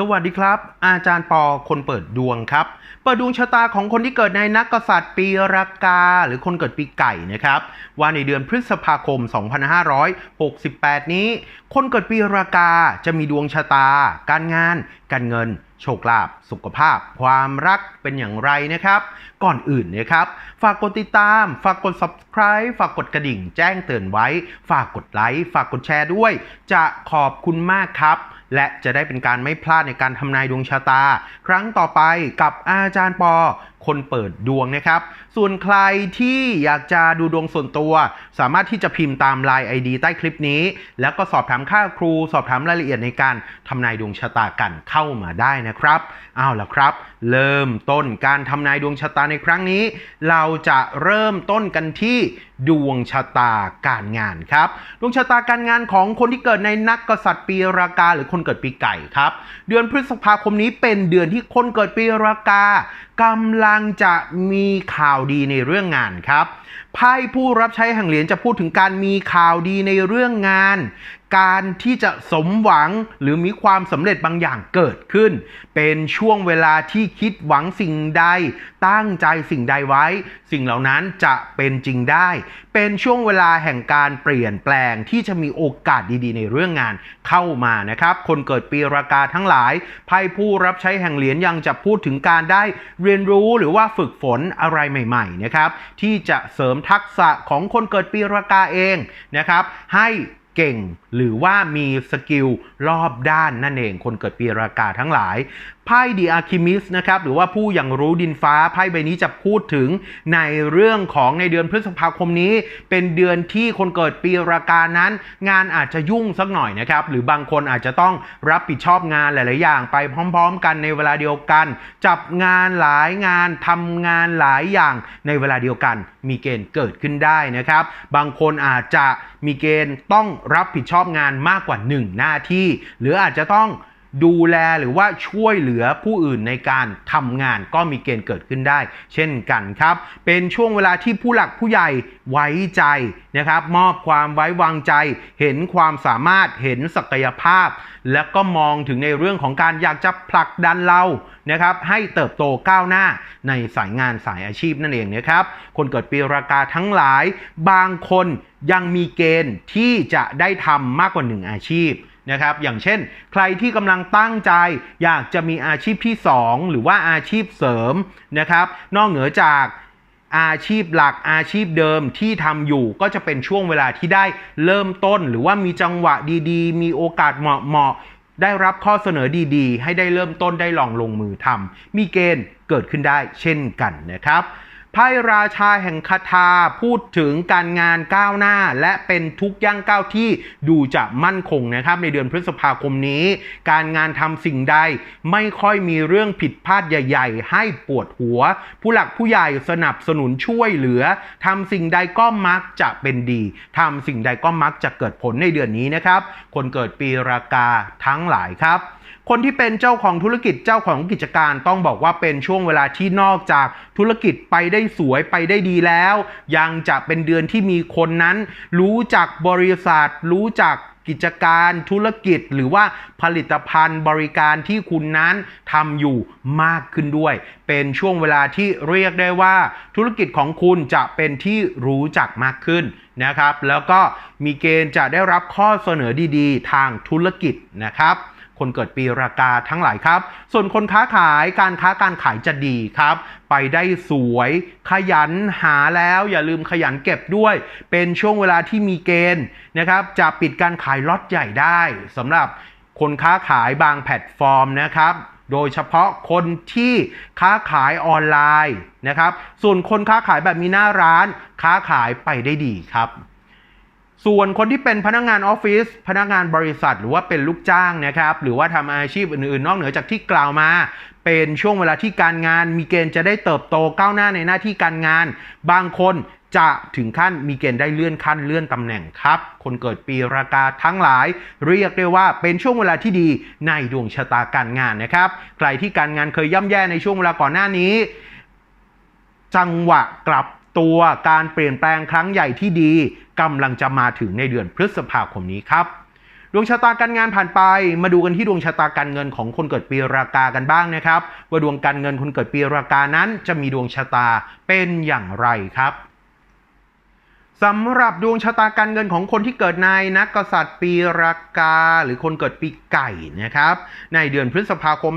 สวัสดีครับ อาจารย์ปอคนเปิดดวงครับ เปิดดวงชะตาของคนที่เกิดในนักกษัตริย์ปีรากา หรือคนเกิดปีไก่นะครับ ว่าในเดือนพฤษภาคม 2568 นี้ คนเกิดปีรากาจะมีดวงชะตา การงาน การเงิน โชคลาภสุขภาพ ความรักเป็นอย่างไรนะครับ ก่อนอื่นนะครับ ฝากกดติดตาม ฝากกด subscribe ฝากกดกระดิ่ง แจ้งเตือนไว้ ฝากกดไลค์ฝากกดแชร์ด้วย จะขอบคุณมากครับ และจะได้เป็นการไม่พลาดในการทำนายดวงชะตา ครั้งต่อไปกับอาจารย์ปอคนเปิดดวงนะครับ ส่วนใครที่อยากจะดูดวงส่วนตัว สามารถที่จะพิมพ์ตาม Line ID ใต้คลิปนี้ แล้วก็สอบถามค่าครู สอบถามรายละเอียดในการทำนายดวงชะตากันเข้ามาได้นะครับเอาละครับ เริ่มต้นการทำนายดวงชะตาในครั้งนี้ เราจะเริ่มต้นกันที่ดวงชะตาการงานครับ ดวงชะตาการงานของคนที่เกิดในนักกษัตริย์ปีรากาหรือคนเกิดปีไก่ครับ เดือนพฤษภาคมนี้เป็นเดือนที่คนเกิดปีรากากำลังำลังจะมีข่าวดีในเรื่องงานครับ ไพ่ผู้รับใช้แห่งเหรียญจะพูดถึงการมีข่าวดีในเรื่องงาน การที่จะสมหวังหรือมีความสำเร็จบางอย่างเกิดขึ้น เป็นช่วงเวลาที่คิดหวังสิ่งใด ตั้งใจสิ่งใดไว้ สิ่งเหล่านั้นจะเป็นจริงได้ เป็นช่วงเวลาแห่งการเปลี่ยนแปลงที่จะมีโอกาสดีๆ ในเรื่องงานเข้ามานะครับ คนเกิดปีรากาทั้งหลายไพ่ผู้รับใช้แห่งเหรียญยังจะพูดถึงการได้เรียนรู้หรือว่าฝึกฝนอะไรใหม่ ๆ นะครับ ที่จะเสริมทักษะของคนเกิดปีรากาเองนะครับ ให้เก่งหรือว่ามีสกิลรอบด้านนั่นเอง คนเกิดปีรากาทั้งหลาย ไพ่ดีอาร์คิมิสนะครับหรือว่าผู้อย่างรู้ดินฟ้าไพ่ใบนี้จะพูดถึงในเรื่องของในเดือนพฤษภาคมนี้ เป็นเดือนที่คนเกิดปีรากานั้น งานอาจจะยุ่งสักหน่อยนะครับหรือบางคนอาจจะต้องรับผิดชอบงานหลาย ๆ อย่างไปพร้อม ๆ กันในเวลาเดียวกัน จับงานหลายงานทำงานหลายอย่างในเวลาเดียวกัน มีเกณฑ์เกิดขึ้นได้นะครับ บางคนอาจจะมีเกณฑ์ต้องรับผิดชอบงานมากกว่า 1 หน้าที่ หรืออาจจะต้อง ดูแลหรือว่าช่วยเหลือผู้อื่นในการทำงานก็มีเกณฑ์เกิดขึ้นได้ เช่นกันครับ เป็นช่วงเวลาที่ผู้หลักผู้ใหญ่ไว้ใจนะครับ มอบความไว้วางใจ เห็นความสามารถเห็นศักยภาพ แล้วก็มองถึงในเรื่องของการอยากจะผลักดันเรานะครับให้เติบโตก้าวหน้าในสายงานสายอาชีพนั่นเองนะครับ คนเกิดปีรากาทั้งหลาย บางคนยังมีเกณฑ์ที่จะได้ทำมากกว่าหนึ่งอาชีพ นะครับ อย่างเช่น ใครที่กำลังตั้งใจ อยากจะมีอาชีพที่ 2 หรือว่าอาชีพเสริมนะครับ นอกเหนือจากอาชีพหลักอาชีพเดิมที่ทำอยู่ก็จะเป็นช่วงเวลาที่ได้เริ่มต้น หรือว่ามีจังหวะดีๆ มีโอกาสเหมาะๆได้รับข้อเสนอดีๆ ให้ได้เริ่มต้นได้ลองลงมือทำมีเกณฑ์เกิดขึ้นได้เช่นกันนะครับ ไพ่ราชาแห่งคาถาพูดถึงการงานก้าวหน้า และเป็นทุกย่างก้าวที่ดูจะมั่นคงนะครับ ในเดือนพฤษภาคมนี้ การงานทำสิ่งใดไม่ค่อยมีเรื่องผิดพลาดใหญ่ ๆ ให้ปวดหัว ผู้หลักผู้ใหญ่สนับสนุนช่วยเหลือทำสิ่งใดก็มักจะเป็นดีทำสิ่งใดก็มักจะเกิดผลในเดือนนี้นะครับ คนเกิดปีรากาทั้งหลายครับ คนที่เป็นเจ้าของธุรกิจเจ้าของกิจการต้องบอกว่าเป็นช่วงเวลาที่นอกจากธุรกิจไปได้สวยไปได้ดีแล้ว ยังจะเป็นเดือนที่มีคนนั้น รู้จักบริษัท รู้จักกิจการธุรกิจหรือว่าผลิตภัณฑ์บริการที่คุณนั้นทำอยู่มากขึ้นด้วย เป็นช่วงเวลาที่เรียกได้ว่า ธุรกิจของคุณจะเป็นที่รู้จักมากขึ้นนะครับ แล้วก็มีเกณฑ์จะได้รับข้อเสนอดีๆ ทางธุรกิจนะครับ คนเกิดปีรากาทั้งหลายครับ ส่วนคนค้าขายการค้าการขายจะดีครับ ไปได้สวยขยันหาแล้วอย่าลืมขยันเก็บด้วย เป็นช่วงเวลาที่มีเกณฑ์นะครับ จะปิดการขายล็อตใหญ่ได้สำหรับคนค้าขายบางแพลตฟอร์มนะครับโดยเฉพาะคนที่ค้าขายออนไลน์นะครับ ส่วนคนค้าขายแบบมีหน้าร้าน ค้าขายไปได้ดีครับ ส่วนคนที่เป็นพนักงานออฟฟิศพนักงานบริษัท หรือว่าเป็นลูกจ้างนะครับ หรือว่าทำอาชีพอื่นๆ นอกเหนือจากที่กล่าวมา เป็นช่วงเวลาที่การงาน มีเกณฑ์จะได้เติบโตก้าวหน้าในหน้าที่การงาน บางคนจะถึงขั้นมีเกณฑ์ได้เลื่อนขั้นเลื่อนตำแหน่งครับ คนเกิดปีรากาทั้งหลาย เรียกได้ว่าเป็นช่วงเวลาที่ดีในดวงชะตาการงานนะครับ ใครที่การงานเคยย่ำแย่ในช่วงเวลาก่อนหน้านี้ จังหวะกลับตัวการเปลี่ยนแปลงครั้งใหญ่ที่ดี กำลังจะมาถึงในเดือนพฤษภาคมนี้ครับดวงชะตาการงานผ่านไป มาดูกันที่ดวงชะตาการเงินของคนเกิดปีรากากันบ้างนะครับ ว่าดวงการเงินคนเกิดปีรากานั้นจะมีดวงชะตาเป็นอย่างไรครับสำหรับดวงชะตาการเงินของคนที่เกิดในนักกษัตริย์ปีรากา หรือคนเกิดปีไก่นะครับ ในเดือนพฤษภาคม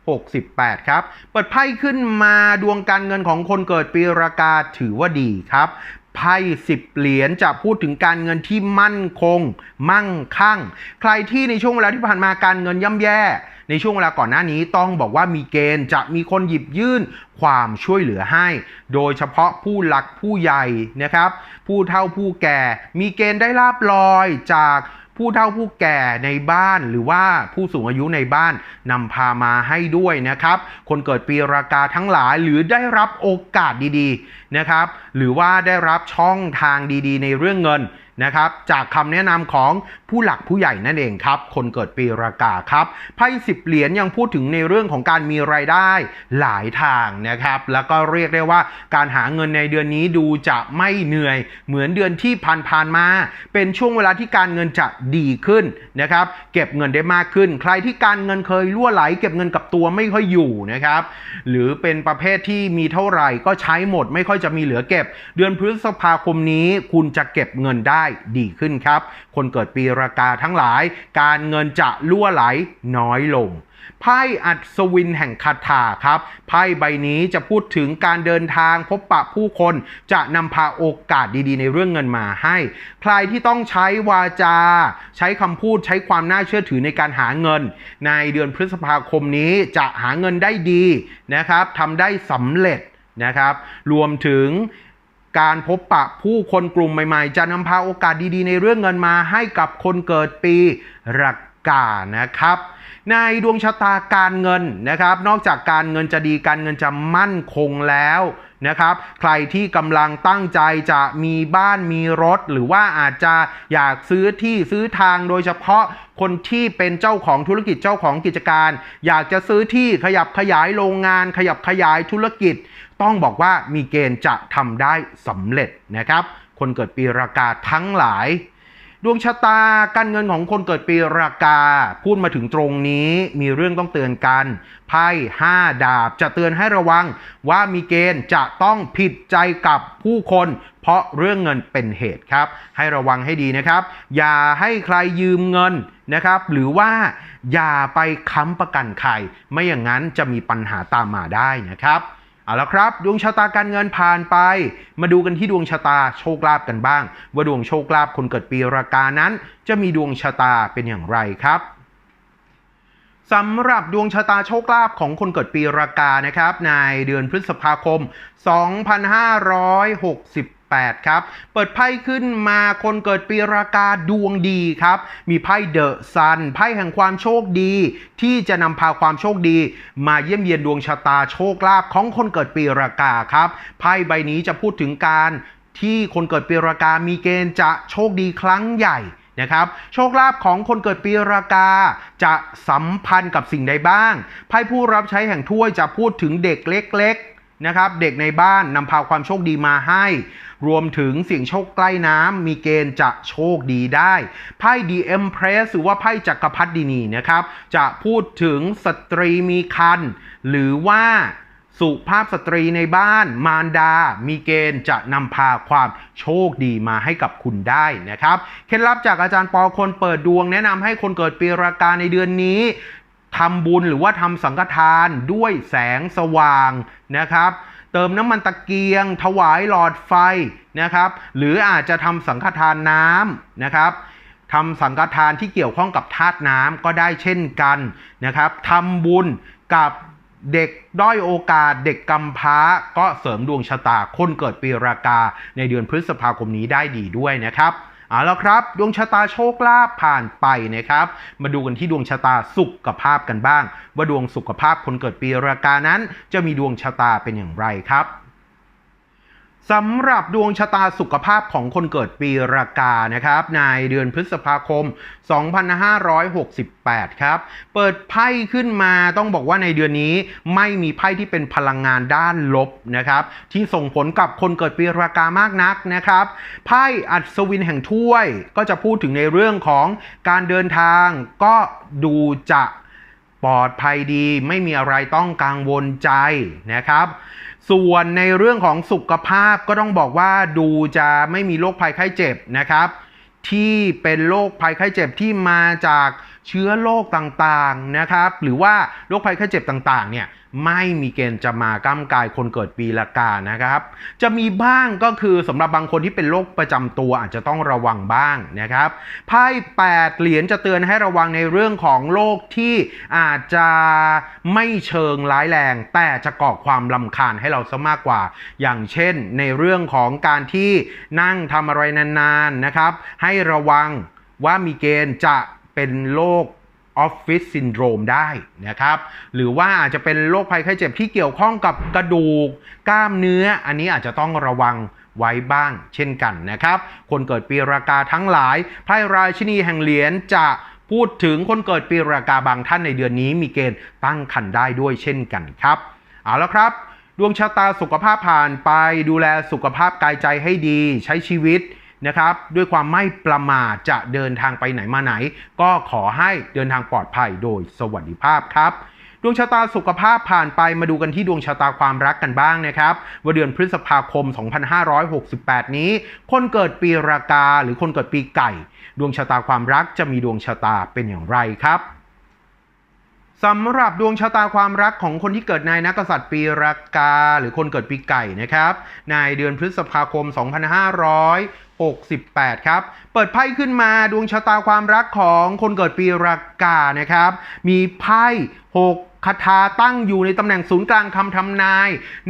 2568 ครับ เปิดไพ่ขึ้นมาดวงการเงินของคนเกิดปีรากาถือว่าดีครับ ไพ่สิบเหรียญจะพูดถึงการเงินที่มั่นคง มั่งคั่ง ใครที่ในช่วงเวลาที่ผ่านมาการเงินย่ำแย่ ในช่วงเวลาก่อนหน้านี้ต้องบอกว่ามีเกณฑ์จะมีคนหยิบยื่นความช่วยเหลือให้ โดยเฉพาะผู้หลักผู้ใหญ่นะครับ ผู้เฒ่าผู้แก่ มีเกณฑ์ได้ลาบลอยจาก ผู้เฒ่าผู้แก่ในบ้านหรือว่าผู้สูงอายุในบ้านนำพามาให้ด้วยนะครับ คนเกิดปีรากาทั้งหลายหรือได้รับโอกาสดีๆนะครับ หรือว่าได้รับช่องทางดีๆ ในเรื่องเงิน นะครับจากคำแนะนำของผู้หลักผู้ใหญ่นั่นเองครับ คนเกิดปีรากาครับไพ่สิบเหรียญยังพูดถึงในเรื่องของการมีรายได้หลายทางนะครับแล้วก็เรียกได้ว่าการหาเงินในเดือนนี้ดูจะไม่เหนื่อย เหมือนเดือนที่ผ่านๆมา เป็นช่วงเวลาที่การเงินจะดีขึ้นนะครับเก็บเงินได้มากขึ้น ใครที่การเงินเคยรั่วไหล เก็บเงินกับตัวไม่ค่อยอยู่นะครับหรือเป็นประเภทที่มีเท่าไหร่ก็ใช้หมด ไม่ค่อยจะมีเหลือเก็บ เดือนพฤษภาคมนี้คุณจะเก็บเงินได้ดีขึ้นครับ คนเกิดปีรากาทั้งหลาย การเงินจะรั่วไหลน้อยลงไพ่อัศวินแห่งคาถาครับไพ่ใบนี้จะพูดถึงการเดินทางพบปะผู้คนจะนำพาโอกาสดีๆ ในเรื่องเงินมาให้ ใครที่ต้องใช้วาจา ใช้คำพูดใช้ความน่าเชื่อถือในการหาเงิน ในเดือนพฤษภาคมนี้จะหาเงินได้ดีนะครับทำได้สำเร็จนะครับ รวมถึง การพบปะผู้คนกลุ่มใหม่ๆ จะนำพาโอกาสดีๆ ในเรื่องเงินมาให้กับคนเกิดปีรักกานะครับ ในดวงชะตาการเงินนะครับ นอกจากการเงินจะดีการเงินจะมั่นคงแล้วนะครับ ใครที่กำลังตั้งใจจะมีบ้านมีรถ หรือว่าอาจจะอยากซื้อที่ซื้อทางโดยเฉพาะคนที่เป็นเจ้าของธุรกิจเจ้าของกิจการ อยากจะซื้อที่ขยับขยายโรงงาน ขยับขยายธุรกิจ ต้องบอกว่ามีเกณฑ์จะทำได้สำเร็จนะครับ คนเกิดปีรากาทั้งหลาย ดวงชะตาการเงินของคนเกิดปีรากา พูดมาถึงตรงนี้มีเรื่องต้องเตือนกัน ไพ่ห้าดาบจะเตือนให้ระวังว่ามีเกณฑ์จะต้องผิดใจกับผู้คนเพราะเรื่องเงินเป็นเหตุครับ ให้ระวังให้ดีนะครับ อย่าให้ใครยืมเงินนะครับ หรือว่าอย่าไปค้ำประกันใคร ไม่อย่างนั้นจะมีปัญหาตามมาได้นะครับ เอาละครับ ดวงชะตาการเงินผ่านไป มาดูกันที่ดวงชะตาโชคลาภกันบ้าง ว่าดวงโชคลาภคนเกิดปีรากานั้น จะมีดวงชะตาเป็นอย่างไรครับสำหรับดวงชะตาโชคลาภของคนเกิดปีรากานะครับในเดือนพฤษภาคม 2568 ครับ เปิดไพ่ขึ้นมาคนเกิดปีรากาดวงดีครับ มีไพ่เดอะซันไพ่แห่งความโชคดี ที่จะนำพาความโชคดี มาเยี่ยมเยียนดวงชะตาโชคลาภของคนเกิดปีรากาครับไพ่ใบนี้จะพูดถึงการที่คนเกิดปีรากามีเกณฑ์จะโชคดีครั้งใหญ่นะครับโชคลาภของคนเกิดปีรากา จะสัมพันธ์กับสิ่งใดบ้าง ไพ่ผู้รับใช้แห่งถ้วยจะพูดถึงเด็กเล็ก นะครับเด็กในบ้านนำพาความโชคดีมาให้ รวมถึงเสี่ยงโชคใกล้น้ำมีเกณฑ์จะโชคดีได้ไพ่ดีเอ็มเพรสหรือว่าไพ่จักรพรรดินีนะครับ จะพูดถึงสตรีมีคันหรือว่าสุภาพสตรีในบ้านมารดา มีเกณฑ์จะนำพาความโชคดีมาให้กับคุณได้นะครับ เคล็ดลับจากอาจารย์ปอคนเปิดดวงแนะนำให้คนเกิดปีรากาในเดือนนี้ ทำบุญหรือว่าทำสังฆทานด้วยแสงสว่างนะครับ เติมน้ำมันตะเกียง ถวายหลอดไฟนะครับ หรืออาจจะทำสังฆทานน้ำนะครับทำสังฆทานที่เกี่ยวข้องกับธาตุน้ำก็ได้เช่นกันนะครับทำบุญกับเด็กด้อยโอกาสเด็กกำพร้าก็เสริมดวงชะตาคนเกิดปีรากาในเดือนพฤษภาคมนี้ได้ดีด้วยนะครับ เอาแล้วครับ ดวงชะตาโชคลาภผ่านไปนะครับ มาดูกันที่ดวงชะตาสุขภาพกันบ้าง ว่าดวงสุขภาพคนเกิดปีรากานั้น จะมีดวงชะตาเป็นอย่างไรครับ สำหรับดวงชะตาสุขภาพของคนเกิดปีรากานะครับในเดือนพฤษภาคม 2568 ครับ เปิดไพ่ขึ้นมาต้องบอกว่าในเดือนนี้ไม่มีไพ่ที่เป็นพลังงานด้านลบนะครับ ที่ส่งผลกับคนเกิดปีรากามากนักนะครับ ไพ่อัศวินแห่งถ้วยก็จะพูดถึงในเรื่องของการเดินทาง ก็ดูจะปลอดภัยดี ไม่มีอะไรต้องกังวลใจนะครับ ส่วนในเรื่องของสุขภาพก็ต้องบอกว่าดูจะไม่มีโรคภัยไข้เจ็บนะครับ ที่เป็นโรคภัยไข้เจ็บที่มาจากเชื้อโรคต่างๆนะครับ หรือว่าโรคภัยไข้เจ็บต่างๆเนี่ย ไม่มีเกณฑ์จะมาก้ามกายคนเกิดปีละกานะครับ จะมีบ้างก็คือสำหรับบางคนที่เป็นโรคประจำตัวอาจจะต้องระวังบ้างนะครับไพ่8เหรียญจะเตือนให้ระวังในเรื่องของโรคที่อาจจะไม่เชิงร้ายแรง แต่จะก่อความลำคาญให้เราซะมากกว่า อย่างเช่นในเรื่องของการที่นั่งทำอะไรนานๆนะครับ ให้ระวังว่ามีเกณฑ์จะเป็นโรค ออฟฟิศซินโดรมได้นะครับ หรือว่าอาจจะเป็นโรคภัยไข้เจ็บที่เกี่ยวข้องกับกระดูก กล้ามเนื้อ อันนี้อาจจะต้องระวังไว้บ้างเช่นกันนะครับ คนเกิดปีรากาทั้งหลายไพ่ราชินีแห่งเหรียญจะพูดถึงคนเกิดปีรากาบางท่านในเดือนนี้มีเกณฑ์ตั้งคันได้ด้วยเช่นกันครับ เอาละครับ ดวงชะตาสุขภาพผ่านไปดูแลสุขภาพกายใจให้ดี ใช้ชีวิต นะครับ ด้วยความไม่ประมาทจะเดินทางไปไหนมาไหน ก็ขอให้เดินทางปลอดภัยโดยสวัสดิภาพครับดวงชะตาสุขภาพผ่านไปมาดูกันที่ดวงชะตาความรักกันบ้างนะครับว่าเดือนพฤษภาคม 2568 นี้ คนเกิดปีรากาหรือคนเกิดปีไก่ ดวงชะตาความรักจะมีดวงชะตาเป็นอย่างไรครับสำหรับดวงชะตาความรักของคนที่เกิดในนักษัตริย์ปีรากา หรือคนเกิดปีไก่นะครับในเดือนพฤษภาคม 68 ครับ เปิดไพ่ขึ้นมาดวงชะตาความรักของคนเกิดปีรากานะครับ มีไพ่6คาถาตั้งอยู่ในตำแหน่งศูนย์กลางคำทำนาย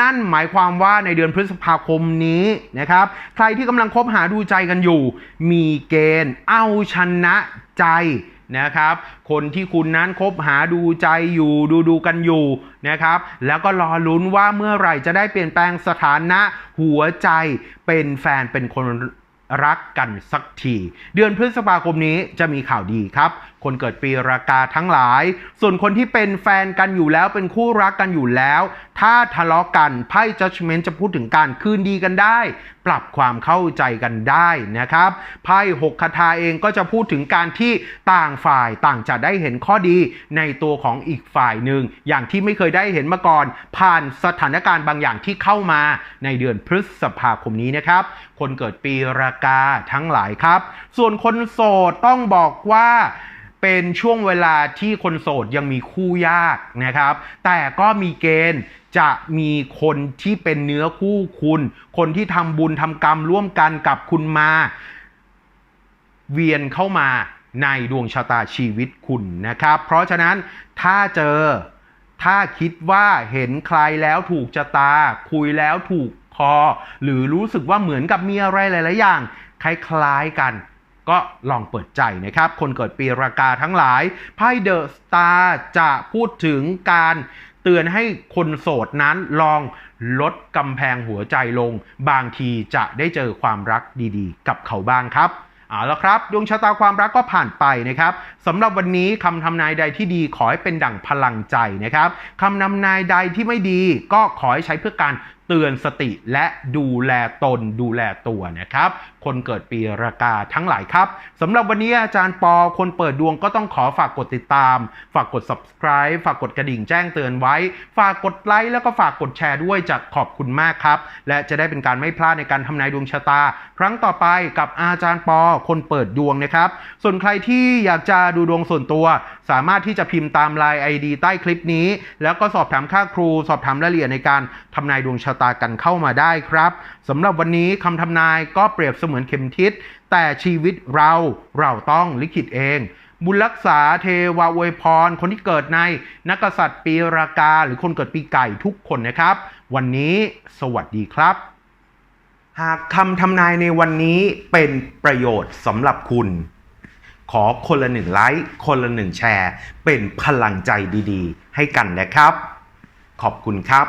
นั่นหมายความว่าในเดือนพฤษภาคมนี้นะครับ ใครที่กำลังคบหาดูใจกันอยู่ มีเกณฑ์เอาชนะใจนะครับ คนที่คุณนั้นคบหาดูใจอยู่ดูดูกันอยู่นะครับ แล้วก็รอลุ้นว่าเมื่อไหร่จะได้เปลี่ยนแปลงสถานะหัวใจเป็นแฟนเป็นคน รักกันสักที เดือนพฤษภาคมนี้จะมีข่าวดีครับ คนเกิดปีรากาทั้งหลาย ส่วนคนที่เป็นแฟนกันอยู่แล้วเป็นคู่รักกันอยู่แล้ว ถ้าทะเลาะกันไพ่ judgment จะพูดถึงการคืนดีกันได้ ปรับความเข้าใจกันได้นะครับไพ่หกคาถาเองก็จะพูดถึงการที่ต่างฝ่ายต่างจะได้เห็นข้อดีในตัวของอีกฝ่ายหนึ่งอย่างที่ไม่เคยได้เห็นมาก่อน ผ่านสถานการณ์บางอย่างที่เข้ามาในเดือนพฤษภาคมนี้นะครับ คนเกิดปีรากาทั้งหลายครับ ส่วนคนโสดต้องบอกว่า เป็นช่วงเวลาที่คนโสดยังมีคู่ยากนะครับ แต่ก็มีเกณฑ์จะมีคนที่เป็นเนื้อคู่คุณ คนที่ทำบุญทำกรรมร่วมกันกับคุณมา เวียนเข้ามาในดวงชะตาชีวิตคุณนะครับ เพราะฉะนั้นถ้าเจอถ้าคิดว่าเห็นใครแล้วถูกชะตา คุยแล้วถูกคอ หรือรู้สึกว่าเหมือนกับมีอะไรหลาย ๆ อย่าง คล้าย ๆ กัน ก็ลองเปิดใจนะครับ คนเกิดปีรากาทั้งหลายไพ่เดอะสตาร์จะพูดถึงการเตือนให้คนโสดนั้นลองลดกำแพงหัวใจลง บางทีจะได้เจอความรักดีๆ กับเขาบ้างครับเอาละครับดวงชะตาความรักก็ผ่านไปนะครับสำหรับวันนี้คำทำนายใดที่ดีขอให้เป็นดั่งพลังใจนะครับคำนำนายใดที่ไม่ดีก็ขอให้ใช้เพื่อการ เตือนสติและดูแลตนดูแลตัวนะครับ คนเกิดปีรากาทั้งหลายครับสำหรับวันนี้อาจารย์ปอคนเปิดดวงก็ต้องขอฝากกดติดตาม ฝากกด subscribe ฝากกดกระดิ่งแจ้งเตือนไว้ ฝากกดไลค์แล้วก็ฝากกดแชร์ด้วยจะขอบคุณมากครับ และจะได้เป็นการไม่พลาดในการทำนายดวงชะตา ครั้งต่อไปกับอาจารย์ปอคนเปิดดวงนะครับ ส่วนใครที่อยากจะดูดวงส่วนตัว สามารถที่จะพิมพ์ตามไลน์ ID ใต้คลิปนี้ แล้วก็สอบถามค่าครู สอบถามรายละเอียดในการทำนายดวงชะตากันเข้ามาได้ครับสำหรับวันนี้คำทำนายก็เปรียบเสมือนเข็มทิศ แต่ชีวิตเราเราต้องลิขิตเองบุญรักษาเทวาอวยพร คนที่เกิดในนักกษัตริย์ปีรากา หรือคนเกิดปีไก่ทุกคนนะครับ วันนี้สวัสดีครับ หากคำทำนายในวันนี้เป็นประโยชน์สำหรับคุณ ขอคนละหนึ่งไลค์คนละหนึ่งแชร์ เป็นพลังใจดีๆ ให้กันนะครับ ขอบคุณครับ